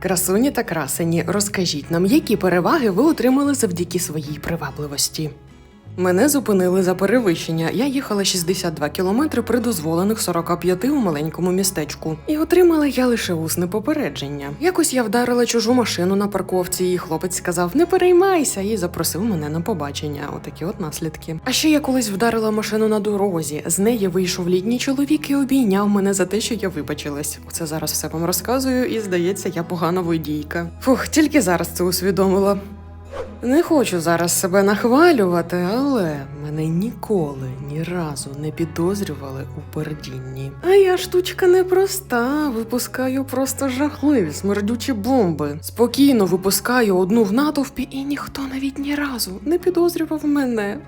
Красуні та красені, розкажіть нам, які переваги ви отримали завдяки своїй привабливості. Мене зупинили за перевищення. Я їхала 62 кілометри при дозволених 45 у маленькому містечку. І отримала я лише усне попередження. Якось я вдарила чужу машину на парковці, і хлопець сказав: Не переймайся, і запросив мене на побачення. Отакі от наслідки. А ще я колись вдарила машину на дорозі. З неї вийшов літній чоловік і обійняв мене за те, що я вибачилась. Оце зараз все вам розказую, і здається, я погана водійка. Фух, тільки зараз це усвідомила. Не хочу зараз себе нахвалювати, але мене ніколи ні разу не підозрювали у пердінні. А я штучка непроста, випускаю просто жахливі смердючі бомби. Спокійно випускаю одну в натовпі, і ніхто навіть ні разу не підозрював мене.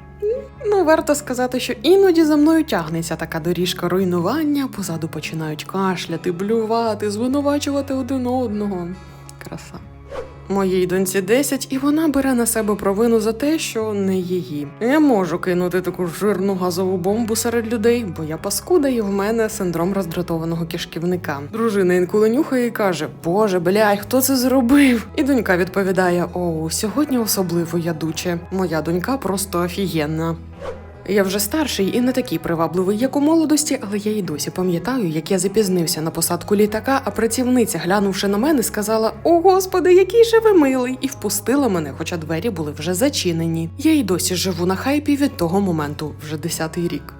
Ну, варто сказати, що іноді за мною тягнеться така доріжка руйнування, позаду починають кашляти, блювати, звинувачувати один одного. Краса. Моїй доньці 10, і вона бере на себе провину за те, що не її. Я можу кинути таку жирну газову бомбу серед людей, бо я паскуда, і в мене синдром роздратованого кишківника. Дружина інколи нюхає і каже: Боже, блядь, хто це зробив? І донька відповідає: О, сьогодні особливо ядуче. Моя донька просто офігенна. Я вже старший і не такий привабливий, як у молодості, але я й досі пам'ятаю, як я запізнився на посадку літака, а працівниця, глянувши на мене, сказала: О, господи, який же ви милий! і впустила мене, хоча двері були вже зачинені. Я й досі живу на хайпі від того моменту, вже десятий рік.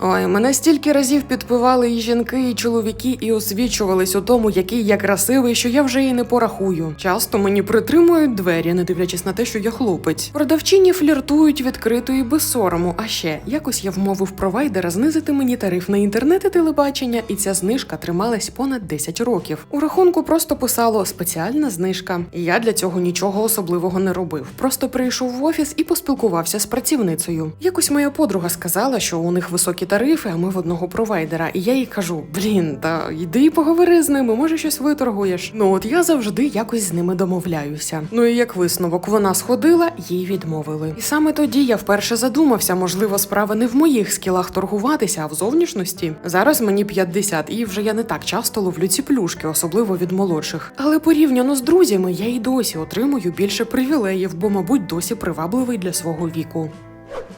Ой, мене стільки разів підпивали і жінки, і чоловіки, і освічувались у тому, який я красивий, що я вже і не порахую. Часто мені притримують двері, не дивлячись на те, що я хлопець. Продавчині фліртують відкрито і без сорому. А ще якось я вмовив провайдера знизити мені тариф на інтернет і телебачення, і ця знижка трималась понад 10 років. У рахунку просто писало спеціальна знижка. Я для цього нічого особливого не робив. Просто прийшов в офіс і поспілкувався з працівницею. Якось моя подруга сказала, що у них високі тарифи, а ми в одного провайдера. І я їй кажу: блін, та йди і поговори з ними, може щось виторгуєш. Ну от я завжди якось з ними домовляюся. Ну і як висновок, вона сходила, їй відмовили. І саме тоді я вперше задумався, можливо, справа не в моїх скілах торгуватися, а в зовнішності. Зараз мені 50, і вже я не так часто ловлю ці плюшки, особливо від молодших. Але порівняно з друзями я й досі отримую більше привілеїв, бо, мабуть, досі привабливий для свого віку.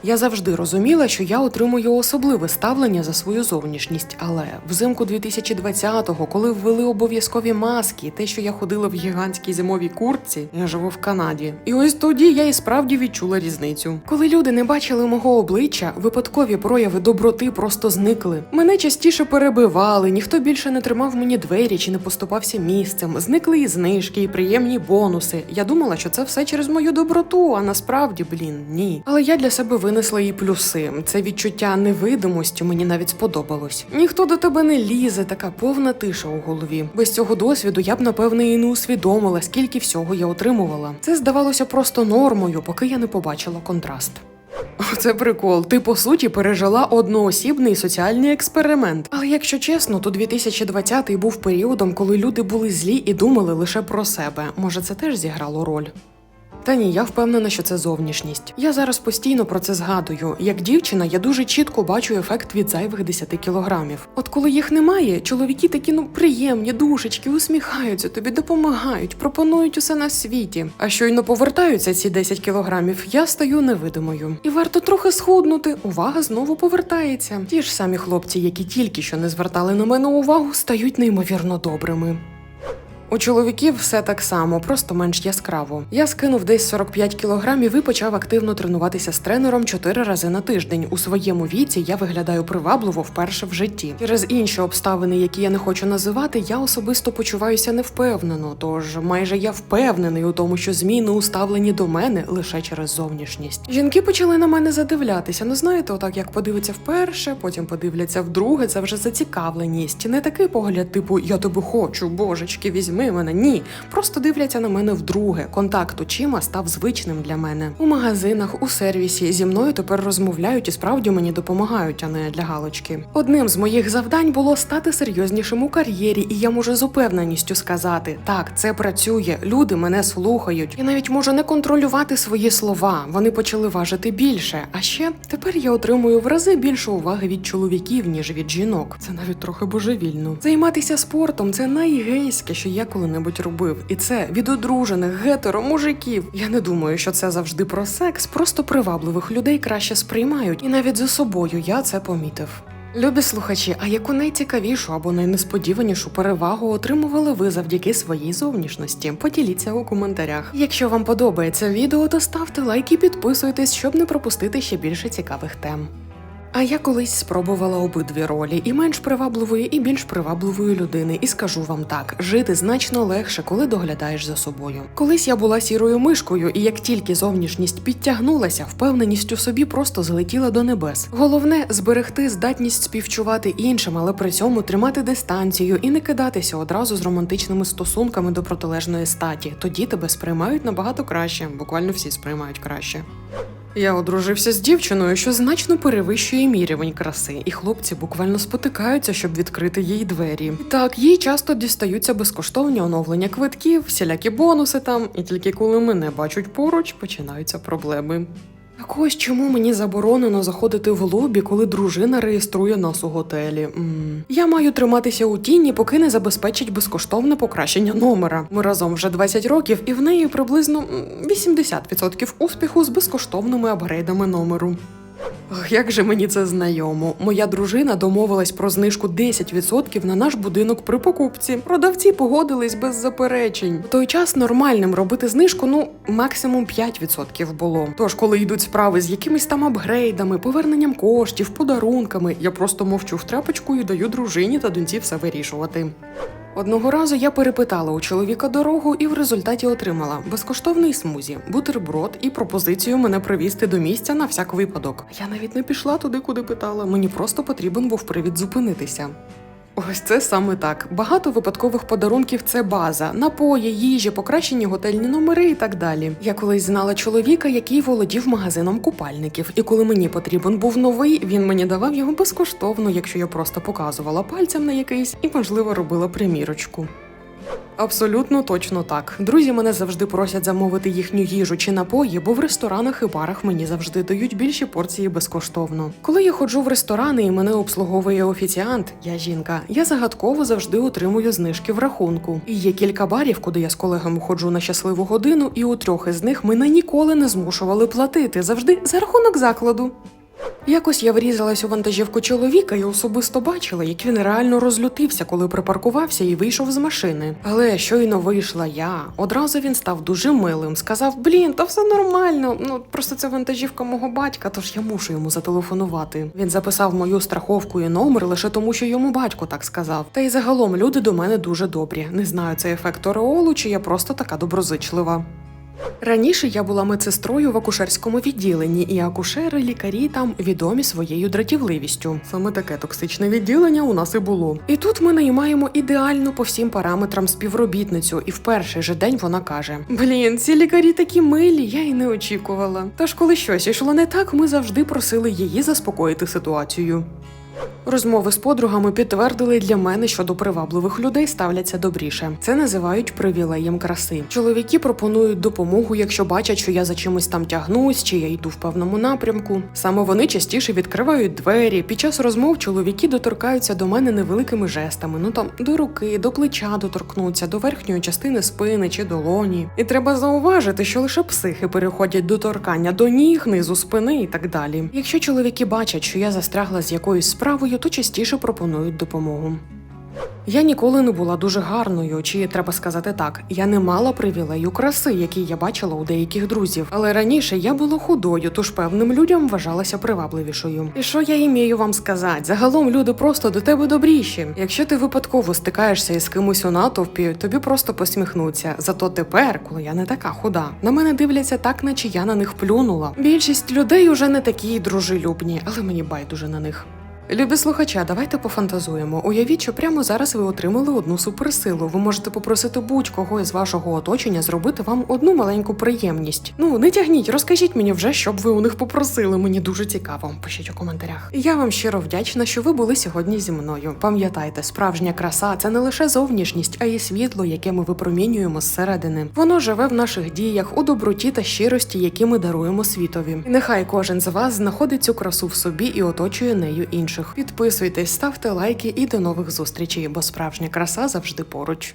Я завжди розуміла, що я отримую особливе ставлення за свою зовнішність, але взимку 2020-го, коли ввели обов'язкові маски, те, що я ходила в гігантській зимовій куртці, я живу в Канаді. І ось тоді я і справді відчула різницю. Коли люди не бачили мого обличчя, випадкові прояви доброти просто зникли. Мене частіше перебивали, ніхто більше не тримав мені двері чи не поступався місцем. Зникли і знижки, і приємні бонуси. Я думала, що це все через мою доброту, а насправді, блін, ні. Але я для себе винесла і плюси. Це відчуття невидимості мені навіть сподобалось. Ніхто до тебе не лізе, така повна тиша у голові. Без цього досвіду я б напевне і не усвідомила, скільки всього я отримувала. Це здавалося просто нормою, поки я не побачила контраст. Це прикол. Ти по суті пережила одноосібний соціальний експеримент. Але якщо чесно, то 2020 був періодом, коли люди були злі і думали лише про себе. Може, це теж зіграло роль. Та ні, я впевнена, що це зовнішність. Я зараз постійно про це згадую. Як дівчина, я дуже чітко бачу ефект від зайвих 10 кілограмів. От коли їх немає, чоловіки такі ну приємні, душечки, усміхаються тобі, допомагають, пропонують усе на світі. А щойно повертаються ці 10 кілограмів, я стаю невидимою. І варто трохи схуднути, увага знову повертається. Ті ж самі хлопці, які тільки що не звертали на мене увагу, стають неймовірно добрими. У чоловіків все так само, просто менш яскраво. Я скинув десь 45 кілограмів і почав активно тренуватися з тренером 4 рази на тиждень. У своєму віці я виглядаю привабливо вперше в житті. Через інші обставини, які я не хочу називати, я особисто почуваюся невпевнено. Тож майже я впевнений у тому, що зміни уставлені до мене лише через зовнішність. Жінки почали на мене задивлятися. Ну знаєте, отак як подивиться вперше, потім подивляться вдруге. Це вже зацікавленість. Не такий погляд, типу Я тебе хочу, божечки, візьми мене. Ні, просто дивляться на мене вдруге. Контакт очима став звичним для мене. У магазинах, у сервісі зі мною тепер розмовляють і справді мені допомагають, а не для галочки. Одним з моїх завдань було стати серйознішим у кар'єрі, і я можу з упевненістю сказати: так, це працює, люди мене слухають. Я навіть можу не контролювати свої слова. Вони почали важити більше. А ще тепер я отримую в рази більше уваги від чоловіків, ніж від жінок. Це навіть трохи божевільно. Займатися спортом це найгейське, що я коли-небудь робив. І це від одружених гетеро мужиків. Я не думаю, що це завжди про секс, просто привабливих людей краще сприймають, і навіть за собою я це помітив. Любі слухачі, а яку найцікавішу або найнесподіванішу перевагу отримували ви завдяки своїй зовнішності? Поділіться у коментарях. Якщо вам подобається відео, то ставте лайк і підписуйтесь, щоб не пропустити ще більше цікавих тем. А я колись спробувала обидві ролі і менш привабливої, і більш привабливої людини. І скажу вам так: жити значно легше, коли доглядаєш за собою. Колись я була сірою мишкою, і як тільки зовнішність підтягнулася, впевненість у собі просто злетіла до небес. Головне зберегти здатність співчувати іншим, але при цьому тримати дистанцію і не кидатися одразу з романтичними стосунками до протилежної статі. Тоді тебе сприймають набагато краще, буквально всі сприймають краще. Я одружився з дівчиною, що значно перевищує мій рівень краси, і хлопці буквально спотикаються, щоб відкрити їй двері. Так, їй часто дістаються безкоштовні оновлення квитків, всілякі бонуси там, і тільки коли мене бачать поруч, починаються проблеми. Так ось чому мені заборонено заходити в лобі, коли дружина реєструє нас у готелі. м Я маю триматися у тіні, поки не забезпечить безкоштовне покращення номера. Ми разом вже 20 років, і в неї приблизно м, 80% успіху з безкоштовними апгрейдами номеру. Ох, як же мені це знайомо. Моя дружина домовилась про знижку 10% на наш будинок при покупці. Продавці погодились без заперечень. В той час нормальним робити знижку, ну максимум 5% було. Тож, коли йдуть справи з якимись там апгрейдами, поверненням коштів, подарунками, я просто мовчу в тряпочку і даю дружині та доньці все вирішувати. Одного разу я перепитала у чоловіка дорогу і в результаті отримала безкоштовний смузі, бутерброд і пропозицію мене привізти до місця на всяк випадок. Я навіть не пішла туди, куди питала. Мені просто потрібен був привід зупинитися. Ось це саме так. Багато випадкових подарунків це база, напої, їжі, покращені готельні номери і так далі. Я колись знала чоловіка, який володів магазином купальників, і коли мені потрібен був новий, він мені давав його безкоштовно, якщо я просто показувала пальцем на якийсь і, можливо, робила примірочку. Абсолютно точно так. Друзі мене завжди просять замовити їхню їжу чи напої, бо в ресторанах і барах мені завжди дають більші порції безкоштовно. Коли я ходжу в ресторани і мене обслуговує офіціант, я жінка, я загадково завжди отримую знижки в рахунку. І є кілька барів, куди я з колегами ходжу на щасливу годину, і у трьох із них мене ніколи не змушували платити завжди за рахунок закладу. Якось я врізалась у вантажівку чоловіка і особисто бачила, як він реально розлютився, коли припаркувався і вийшов з машини. Але щойно вийшла я. Одразу він став дуже милим. Сказав: Блін, та все нормально. Ну просто це вантажівка мого батька, тож я мушу йому зателефонувати. Він записав мою страховку і номер лише тому, що йому батько так сказав. Та й загалом люди до мене дуже добрі. Не знаю, це ефект ореолу, чи я просто така доброзичлива. Раніше я була медсестрою в акушерському відділенні, і акушери, лікарі там відомі своєю дратівливістю. Саме таке токсичне відділення у нас і було. І тут ми наймаємо ідеальну по всім параметрам співробітницю, і в перший же день вона каже: Блін, ці лікарі такі милі, я й не очікувала. Тож, коли щось йшло не так, ми завжди просили її заспокоїти ситуацію. Розмови з подругами підтвердили для мене, що до привабливих людей ставляться добріше. Це називають привілеєм краси. Чоловіки пропонують допомогу, якщо бачать, що я за чимось там тягнусь, чи я йду в певному напрямку. Саме вони частіше відкривають двері. Під час розмов чоловіки доторкаються до мене невеликими жестами. Ну там до руки, до плеча доторкнуться, до верхньої частини спини чи долоні. І треба зауважити, що лише психи переходять до торкання до ніг, низу спини і так далі. Якщо чоловіки бачать, що я застрягла з якоюсь справою, то частіше пропонують допомогу. Я ніколи не була дуже гарною, чи треба сказати так, я не мала привілею краси, які я бачила у деяких друзів. Але раніше я була худою, тож певним людям вважалася привабливішою. І що я імію вам сказати? Загалом люди просто до тебе добріші. Якщо ти випадково стикаєшся із кимось у натовпі, тобі просто посміхнуться. Зато тепер, коли я не така худа, на мене дивляться так, наче я на них плюнула. Більшість людей уже не такі дружелюбні, але мені байдуже на них. Любі слухача, давайте пофантазуємо. Уявіть, що прямо зараз ви отримали одну суперсилу. Ви можете попросити будь-кого із вашого оточення зробити вам одну маленьку приємність. Ну не тягніть, розкажіть мені вже, щоб ви у них попросили. Мені дуже цікаво. Пишіть у коментарях. Я вам щиро вдячна, що ви були сьогодні зі мною. Пам'ятайте, справжня краса це не лише зовнішність, а й світло, яке ми випромінюємо зсередини. Воно живе в наших діях, у доброті та щирості, які ми даруємо світові. І нехай кожен з вас знаходить цю красу в собі і оточує нею інших. Підписуйтесь, ставте лайки і до нових зустрічей, бо справжня краса завжди поруч.